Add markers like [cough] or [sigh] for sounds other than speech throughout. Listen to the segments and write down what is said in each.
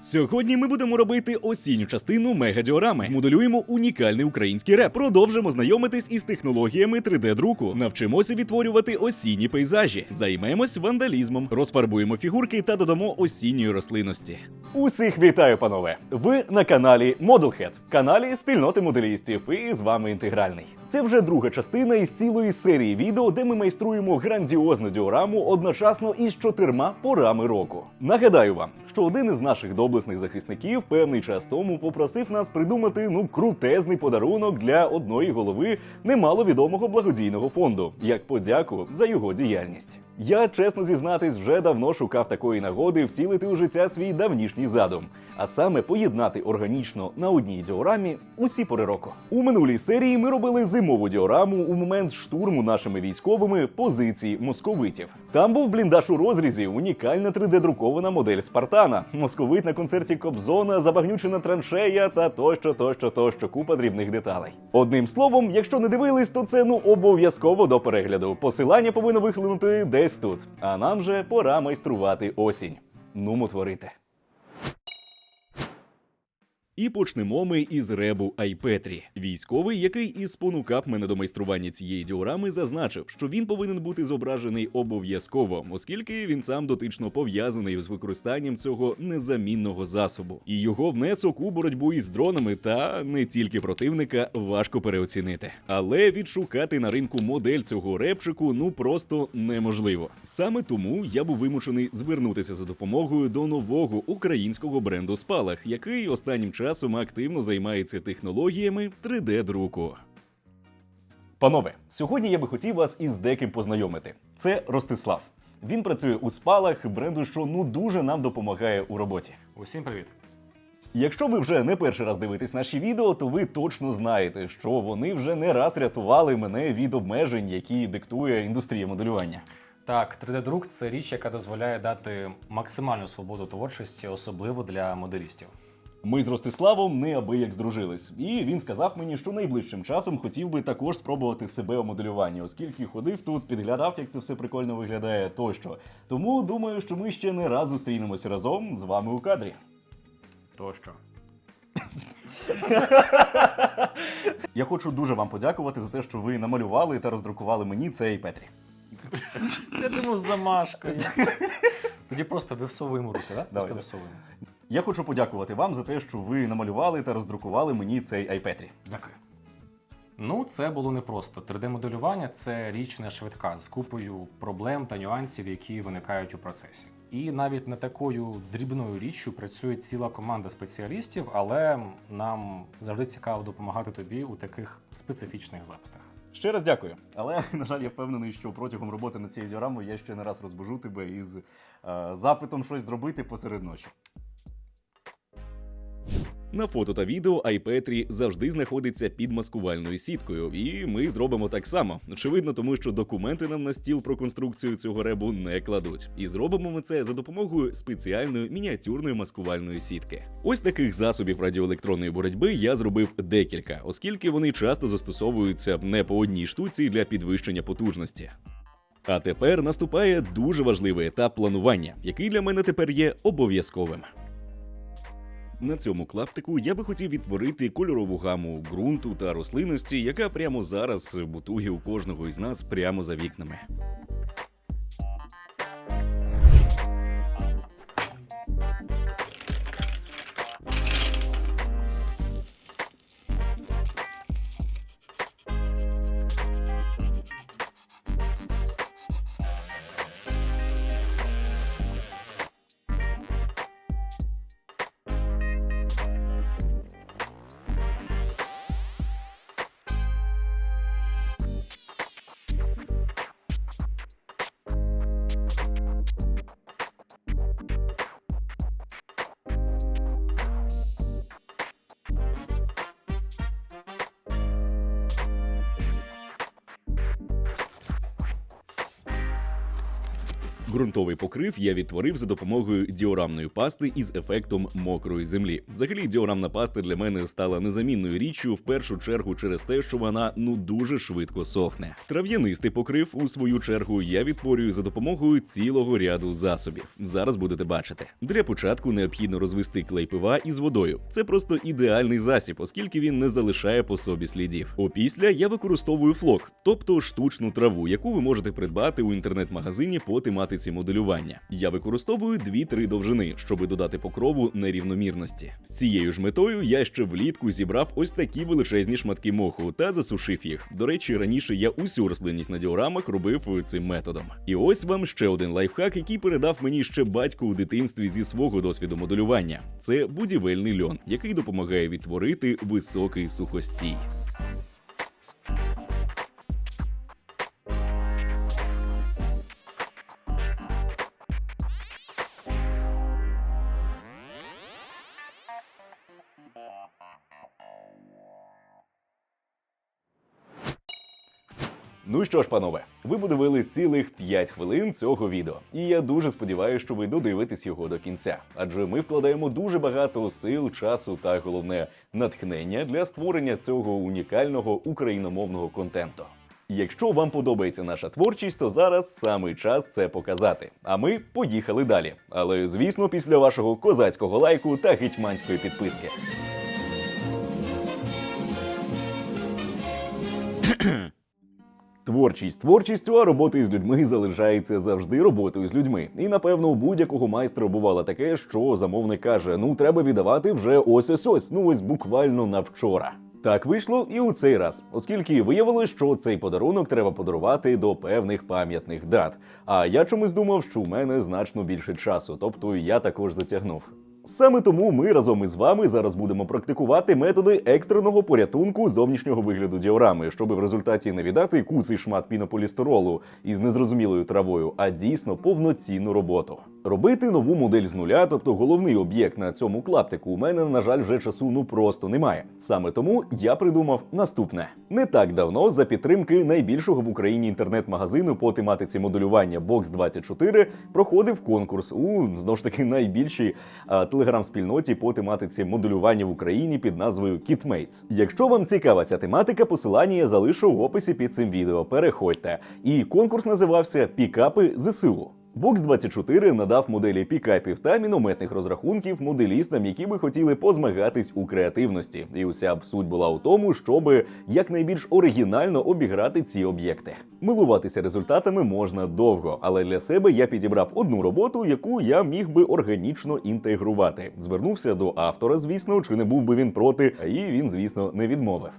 Сьогодні ми будемо робити осінню частину мегадіорами. Змоделюємо унікальний український реп. Продовжимо знайомитись із технологіями 3D-друку. Навчимося відтворювати осінні пейзажі. Займемось вандалізмом, розфарбуємо фігурки та додамо осінньої рослинності. Усіх вітаю, панове! Ви на каналі Modelhead, каналі спільноти моделістів. І з вами інтегральний. Це вже друга частина із цілої серії відео, де ми майструємо грандіозну діораму одночасно із чотирма порами року. Нагадаю вам, що один із наших доблесних захисників певний час тому попросив нас придумати ну крутезний подарунок для одної голови немаловідомого благодійного фонду, як подяку за його діяльність. Я чесно зізнатись, вже давно шукав такої нагоди втілити у життя свій давнішній задум, а саме поєднати органічно на одній діорамі усі пори року. У минулій серії ми робили зимову діораму у момент штурму нашими військовими позицій московитів. Там був бліндаж у розрізі, унікальна 3D-друкована модель Спартана, московит на концерті Кобзона, забагнючена траншея та тощо, тощо, тощо, купа дрібних деталей. Одним словом, якщо не дивились, то це ну обов'язково до перегляду. Посилання повинно вихлинути десь тут. А нам же пора майструвати осінь. Нумо творити. І почнемо ми із ребу Айпетрі. Військовий, який і спонукав мене до майстрування цієї діорами, зазначив, що він повинен бути зображений обов'язково, оскільки він сам дотично пов'язаний з використанням цього незамінного засобу. І його внесок у боротьбу із дронами та не тільки противника важко переоцінити. Але відшукати на ринку модель цього репчику ну просто неможливо. Саме тому я був вимушений звернутися за допомогою до нового українського бренду Спалах, який останнім часом активно займається технологіями 3D-друку. Панове, сьогодні я би хотів вас із деким познайомити. Це Ростислав. Він працює у спалах бренду, що ну дуже нам допомагає у роботі. Усім привіт. Якщо ви вже не перший раз дивитесь наші відео, то ви точно знаєте, що вони вже не раз рятували мене від обмежень, які диктує індустрія моделювання. Так, 3D-друк це річ, яка дозволяє дати максимальну свободу творчості, особливо для моделістів. Ми з Ростиславом неабияк здружились, і він сказав мені, що найближчим часом хотів би також спробувати себе у моделюванні, оскільки ходив тут, підглядав, як це все прикольно виглядає тощо. Тому думаю, що ми ще не раз зустрінемося разом з вами у кадрі. Тощо. Я хочу дуже вам подякувати за те, що ви намалювали та роздрукували мені цей Петрі. Я думав, з замашкою. [laughs] Тоді просто вивсовуємо руки, так? Просто Давай. Я хочу подякувати вам за те, що ви намалювали та роздрукували мені цей айпетрі. Дякую. Ну, це було непросто. 3D-моделювання це річ не швидка з купою проблем та нюансів, які виникають у процесі. І навіть не такою дрібною річчю працює ціла команда спеціалістів, але нам завжди цікаво допомагати тобі у таких специфічних запитах. Ще раз дякую. Але, на жаль, я впевнений, що протягом роботи над цією діорамою я ще не раз розбужу тебе із е, запитом щось зробити посеред ночі. На фото та відео iPetri завжди знаходиться під маскувальною сіткою, і ми зробимо так само. Очевидно, тому що документи нам на стіл про конструкцію цього ребу не кладуть. І зробимо ми це за допомогою спеціальної мініатюрної маскувальної сітки. Ось таких засобів радіоелектронної боротьби я зробив декілька, оскільки вони часто застосовуються не по одній штуці для підвищення потужності. А тепер наступає дуже важливий етап планування, який для мене тепер є обов'язковим. На цьому клаптику я би хотів відтворити кольорову гаму ґрунту та рослинності, яка прямо зараз бутує у кожного із нас прямо за вікнами. Ґрунтовий покрив я відтворив за допомогою діорамної пасти із ефектом мокрої землі. Взагалі, діорамна паста для мене стала незамінною річчю в першу чергу через те, що вона ну дуже швидко сохне. Трав'янистий покрив, у свою чергу, я відтворюю за допомогою цілого ряду засобів. Зараз будете бачити. Для початку необхідно розвести клей пива із водою. Це просто ідеальний засіб, оскільки він не залишає по собі слідів. Опісля я використовую флок, тобто штучну траву, яку ви можете придбати у інтернет-магазині по тематиці моделювання. Я використовую 2-3 довжини, щоб додати покрову нерівномірності. З цією ж метою я ще влітку зібрав ось такі величезні шматки моху та засушив їх. До речі, раніше я усю рослинність на діорамах робив цим методом. І ось вам ще один лайфхак, який передав мені ще батько у дитинстві зі свого досвіду моделювання. Це будівельний льон, який допомагає відтворити високий сухостій. Ну що ж, панове, ви подивили цілих 5 хвилин цього відео, і я дуже сподіваюся, що ви додивитесь його до кінця. Адже ми вкладаємо дуже багато сил, часу та головне натхнення для створення цього унікального україномовного контенту. Якщо вам подобається наша творчість, то зараз саме час це показати. А ми поїхали далі. Але звісно, після вашого козацького лайку та гетьманської підписки. Творчість творчістю, а роботи з людьми залишається завжди роботою з людьми. І напевно у будь-якого майстра бувало таке, що замовник каже: ну треба віддавати вже ось ось ось, ну ось буквально на вчора. Так вийшло і у цей раз, оскільки виявилось, що цей подарунок треба подарувати до певних пам'ятних дат. А я чомусь думав, що у мене значно більше часу, тобто я також затягнув. Саме тому ми разом із вами зараз будемо практикувати методи екстреного порятунку зовнішнього вигляду діорами, щоб в результаті не віддати куций шмат пінополістиролу із незрозумілою травою, а дійсно повноцінну роботу. Робити нову модель з нуля, тобто головний об'єкт на цьому клаптику, у мене, на жаль, вже часу ну просто немає. Саме тому я придумав наступне: не так давно, за підтримки найбільшого в Україні інтернет-магазину по тематиці моделювання Box 24 проходив конкурс у знову ж таки найбільшій а, телеграм-спільноті по тематиці моделювання в Україні під назвою KitMates. Якщо вам цікава ця тематика, посилання я залишу в описі під цим відео. Переходьте. І конкурс називався Пікапи ЗСУ. Box 24 надав моделі пікапів та мінометних розрахунків моделістам, які би хотіли позмагатись у креативності. І уся б суть була у тому, щоб якнайбільш оригінально обіграти ці об'єкти. Милуватися результатами можна довго, але для себе я підібрав одну роботу, яку я міг би органічно інтегрувати. Звернувся до автора, звісно, чи не був би він проти, і він, звісно, не відмовив.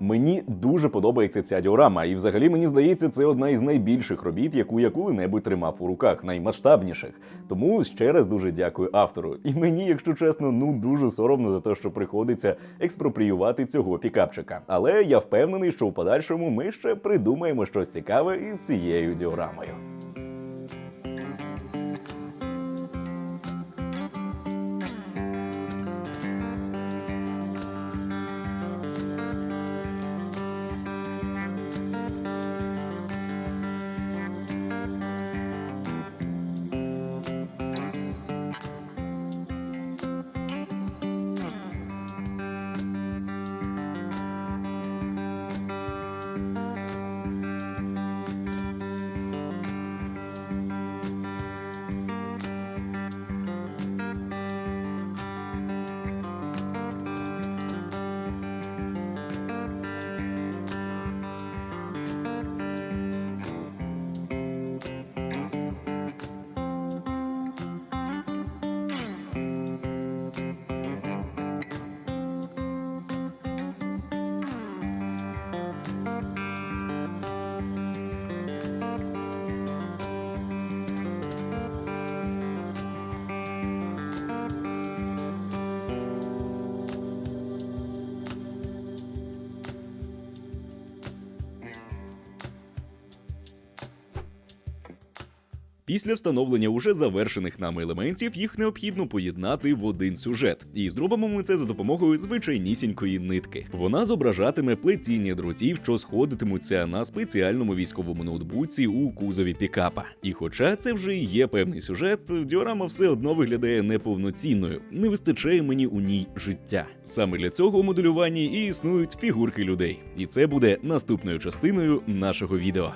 Мені дуже подобається ця діорама, і взагалі мені здається, це одна із найбільших робіт, яку я коли-небудь тримав у руках, наймасштабніших. Тому ще раз дуже дякую автору. І мені, якщо чесно, ну дуже соромно за те, що приходиться експропріювати цього пікапчика. Але я впевнений, що в подальшому ми ще придумаємо щось цікаве із цією діорамою. Після встановлення уже завершених нами елементів їх необхідно поєднати в один сюжет. І зробимо ми це за допомогою звичайнісінької нитки. Вона зображатиме плетіння дротів, що сходитимуться на спеціальному військовому ноутбуці у кузові пікапа. І хоча це вже є певний сюжет, діорама все одно виглядає неповноцінною. Не вистачає мені у ній життя. Саме для цього у моделюванні і існують фігурки людей. І це буде наступною частиною нашого відео.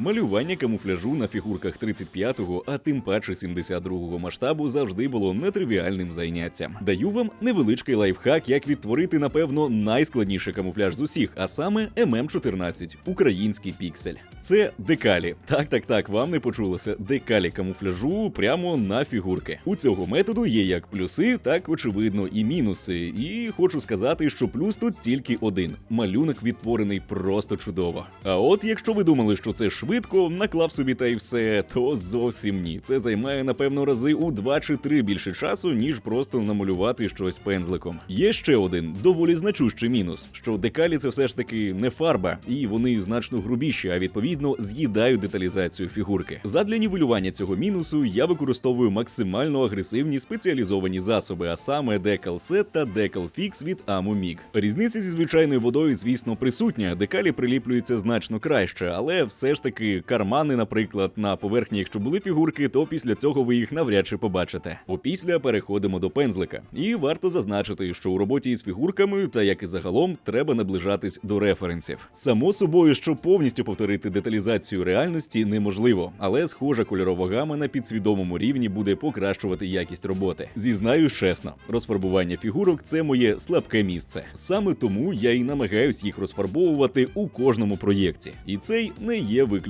Малювання камуфляжу на фігурках 35-го, а тим паче 72-го масштабу завжди було нетривіальним заняттям. Даю вам невеличкий лайфхак, як відтворити, напевно, найскладніший камуфляж з усіх, а саме ММ14 український піксель. Це декалі. Так, так, так, вам не почулося. Декалі камуфляжу прямо на фігурки. У цього методу є як плюси, так очевидно і мінуси. І хочу сказати, що плюс тут тільки один: малюнок відтворений просто чудово. А от якщо ви думали, що це швидко, наклав собі та й все, то зовсім ні. Це займає напевно рази у два чи три більше часу, ніж просто намалювати щось пензликом. Є ще один доволі значущий мінус, що декалі це все ж таки не фарба, і вони значно грубіші, а відповідно з'їдають деталізацію фігурки. Задля нівелювання цього мінусу я використовую максимально агресивні спеціалізовані засоби, а саме Decal Set та Decal Fix від Amumig. Різниця зі звичайною водою, звісно, присутня. Декалі приліплюються значно краще, але все ж таки кармани, наприклад, на поверхні, якщо були фігурки, то після цього ви їх навряд чи побачите. Опісля переходимо до пензлика. І варто зазначити, що у роботі із фігурками, та як і загалом, треба наближатись до референсів. Само собою, що повністю повторити деталізацію реальності неможливо, але схожа кольорова гама на підсвідомому рівні буде покращувати якість роботи. Зізнаюсь чесно, розфарбування фігурок це моє слабке місце. Саме тому я і намагаюсь їх розфарбовувати у кожному проєкті. І цей не є виключенням.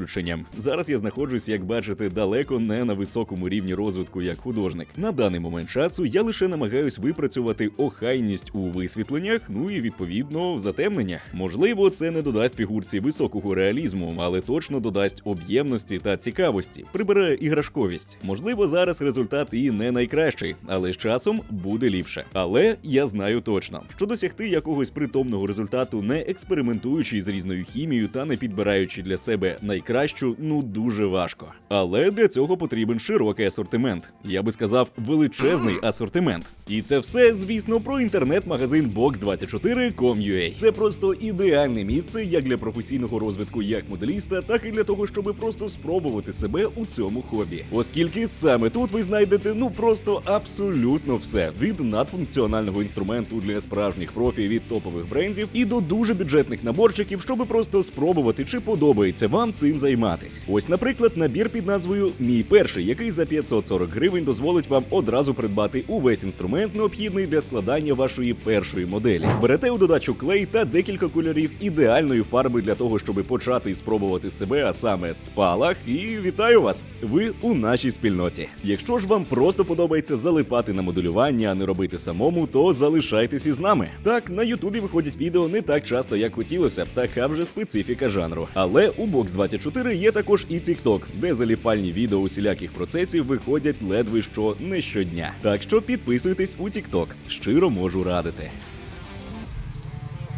Зараз я знаходжусь, як бачите, далеко не на високому рівні розвитку як художник. На даний момент часу я лише намагаюсь випрацювати охайність у висвітленнях, ну і відповідно в затемненнях. Можливо, це не додасть фігурці високого реалізму, але точно додасть об'ємності та цікавості, прибере іграшковість. Можливо, зараз результат і не найкращий, але з часом буде ліпше. Але я знаю точно, що досягти якогось притомного результату, не експериментуючи з різною хімією та не підбираючи для себе найкращу, ну дуже важко. Але для цього потрібен широкий асортимент. Я би сказав, величезний асортимент. І це все, звісно, про інтернет-магазин Box24.com.ua. Це просто ідеальне місце як для професійного розвитку як моделіста, так і для того, щоб просто спробувати себе у цьому хобі. Оскільки саме тут ви знайдете ну просто абсолютно все від надфункціонального інструменту для справжніх профі від топових брендів і до дуже бюджетних наборчиків, щоб просто спробувати, чи подобається вам цим займатись. Ось, наприклад, набір під назвою Мій перший, який за 540 гривень дозволить вам одразу придбати увесь інструмент, необхідний для складання вашої першої моделі. Берете у додачу клей та декілька кольорів ідеальної фарби для того, щоб почати і спробувати себе, а саме спалах. І вітаю вас! Ви у нашій спільноті. Якщо ж вам просто подобається залипати на моделювання, а не робити самому, то залишайтесь із нами. Так, на Ютубі виходять відео не так часто, як хотілося б, така вже специфіка жанру. Але у Box 24 є також і TikTok, де заліпальні відео усіляких процесів виходять ледве що не щодня. Так що підписуйтесь у TikTok. Щиро можу радити.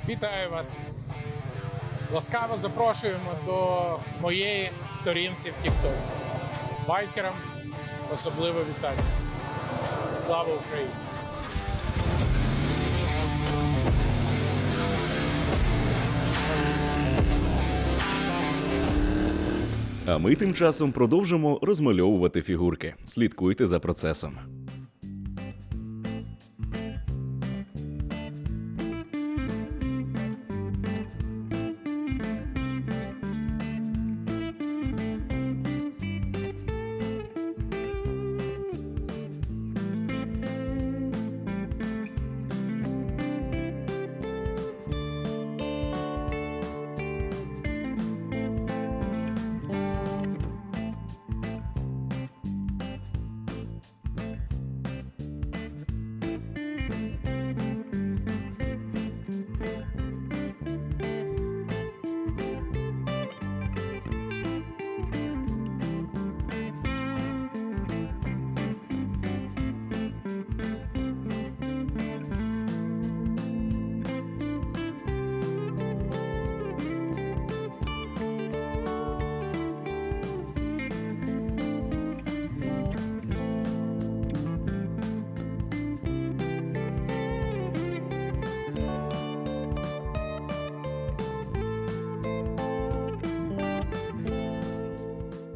Вітаю вас! Ласкаво запрошуємо до моєї сторінці в Тіктоці. Байкерам особливе вітання. Слава Україні! А ми тим часом продовжимо розмальовувати фігурки. Слідкуйте за процесом.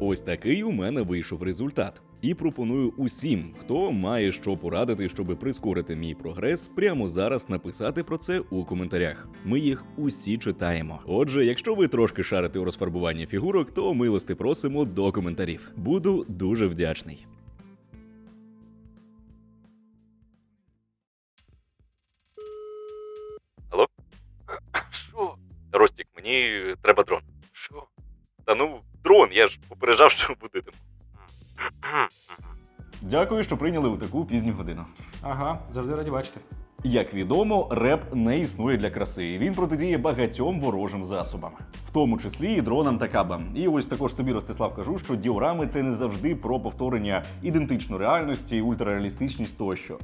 Ось такий у мене вийшов результат. І пропоную усім, хто має що порадити, щоб прискорити мій прогрес, прямо зараз написати про це у коментарях. Ми їх усі читаємо. Отже, якщо ви трошки шарите у розфарбуванні фігурок, то милости просимо до коментарів. Буду дуже вдячний. Алло? Що? Ростік, мені треба дрон. Що? Та ну, дрон, я ж попереджав, що будитиму. Дякую, що прийняли у таку пізню годину. Ага, завжди раді бачити. Як відомо, реп не існує для краси. і Він протидіє багатьом ворожим засобам, в тому числі і дронам та кабам. І ось також тобі, Ростислав, кажу, що діорами це не завжди про повторення ідентичної реальності, ультрареалістичність тощо.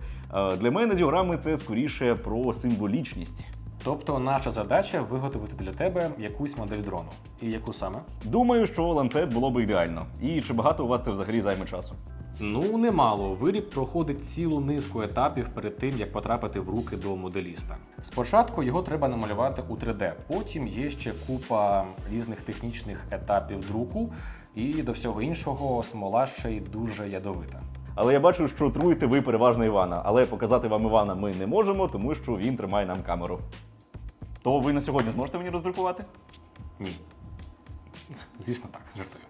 Для мене діорами це скоріше про символічність. Тобто, наша задача виготовити для тебе якусь модель дрону. І яку саме? Думаю, що ланцет було би ідеально. І чи багато у вас це взагалі займе часу? Ну, немало. Виріб проходить цілу низку етапів перед тим, як потрапити в руки до моделіста. Спочатку його треба намалювати у 3D, потім є ще купа різних технічних етапів друку, і до всього іншого смола ще й дуже ядовита. Але я бачу, що труєте ви переважно Івана, але показати вам Івана ми не можемо, тому що він тримає нам камеру. То ви на сьогодні зможете мені роздрукувати? Ні. Звісно, так, жартую.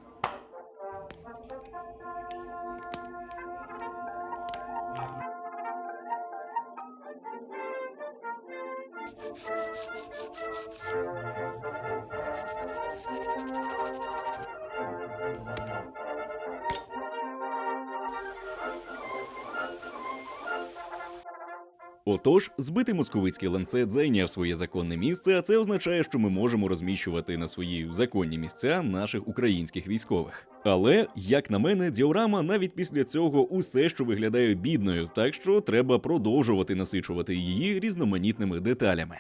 Отож, збитий московицький ланцет зайняв своє законне місце, а це означає, що ми можемо розміщувати на свої законні місця наших українських військових. Але, як на мене, діорама навіть після цього усе, що виглядає бідною, так що треба продовжувати насичувати її різноманітними деталями.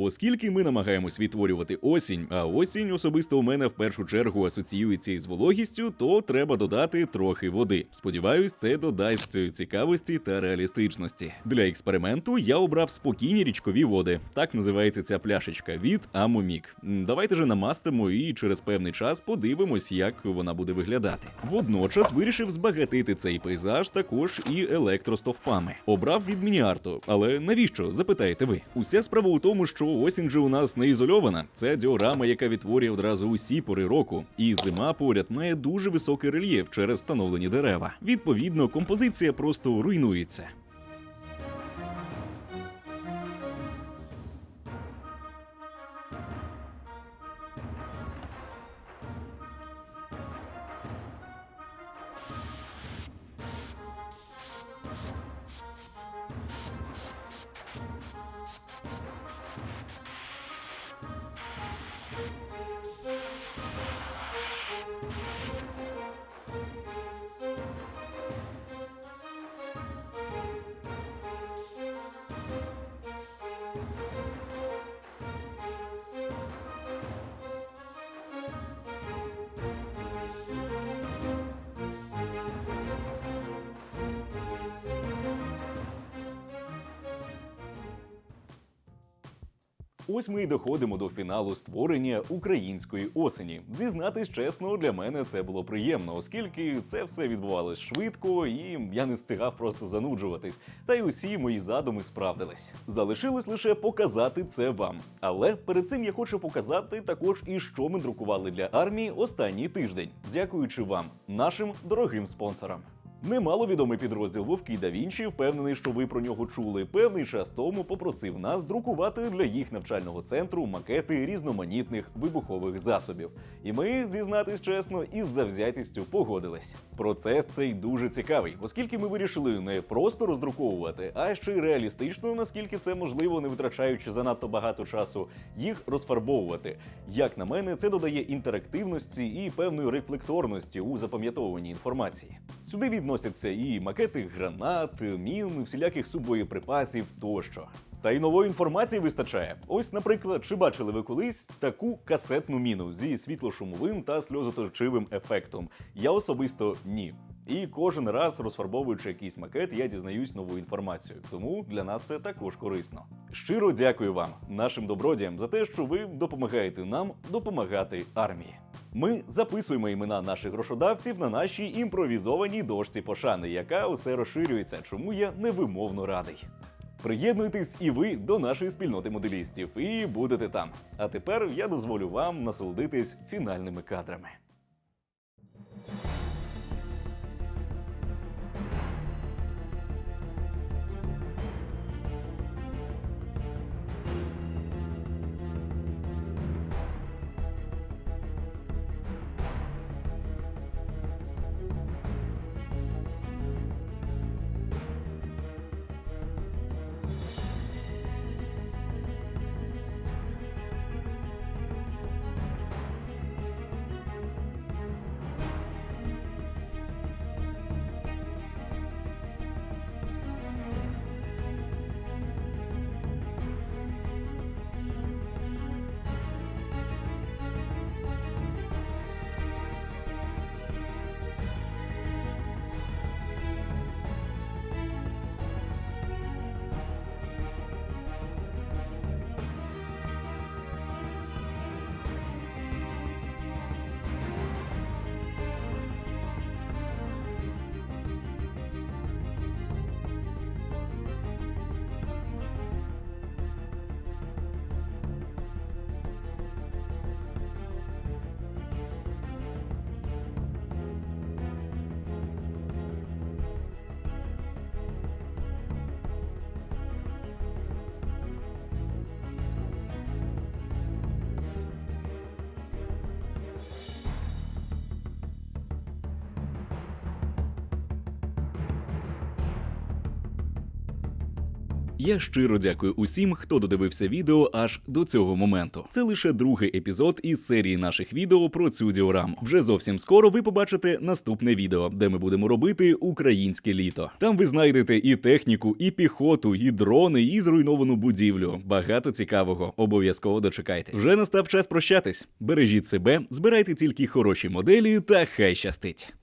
Оскільки ми намагаємось відтворювати осінь, а осінь особисто у мене в першу чергу асоціюється із вологістю, то треба додати трохи води. Сподіваюсь, це додасть цієї цікавості та реалістичності. Для експерименту я обрав спокійні річкові води. Так називається ця пляшечка від Амомік. Давайте же намастимо і через певний час подивимось, як вона буде виглядати. Водночас вирішив збагатити цей пейзаж також і електростовпами. Обрав від Мініарто. Але навіщо? запитаєте ви? Уся справа у тому, що осінь же у нас не ізольована. Це діорама, яка відтворює одразу усі пори року. І зима поряд має дуже високий рельєф через встановлені дерева. Відповідно, композиція просто руйнується. Ось ми й доходимо до фіналу створення української осені. Зізнатись чесно, для мене це було приємно, оскільки це все відбувалось швидко, і я не встигав просто зануджуватись. Та й усі мої задуми справдились. Залишилось лише показати це вам. Але перед цим я хочу показати також і що ми друкували для армії останній тиждень, дякуючи вам, нашим дорогим спонсорам. Немало відомий підрозділ Вовки да Вінчі, впевнений, що ви про нього чули. Певний час тому попросив нас друкувати для їх навчального центру макети різноманітних вибухових засобів. І ми, зізнатись чесно, із завзятістю погодились. Процес цей дуже цікавий, оскільки ми вирішили не просто роздруковувати, а ще й реалістично, наскільки це можливо, не витрачаючи занадто багато часу, їх розфарбовувати. Як на мене, це додає інтерактивності і певної рефлекторності у запам'ятовуванні інформації. Сюди відносяться і макети гранат, мін, всіляких субоєприпасів тощо. Та й нової інформації вистачає. Ось, наприклад, чи бачили ви колись таку касетну міну зі світлошумовим та сльозоточивим ефектом? Я особисто ні. І кожен раз, розфарбовуючи якийсь макет, я дізнаюсь нову інформацію. Тому для нас це також корисно. Щиро дякую вам, нашим добродіям, за те, що ви допомагаєте нам допомагати армії. Ми записуємо імена наших грошодавців на нашій імпровізованій дошці пошани, яка усе розширюється, чому я невимовно радий. Приєднуйтесь і ви до нашої спільноти моделістів і будете там. А тепер я дозволю вам насолодитись фінальними кадрами. Я щиро дякую усім, хто додивився відео аж до цього моменту. Це лише другий епізод із серії наших відео про цю діораму. Вже зовсім скоро ви побачите наступне відео, де ми будемо робити українське літо. Там ви знайдете і техніку, і піхоту, і дрони, і зруйновану будівлю. Багато цікавого. Обов'язково дочекайтесь. Вже настав час прощатись. Бережіть себе, збирайте тільки хороші моделі та хай щастить.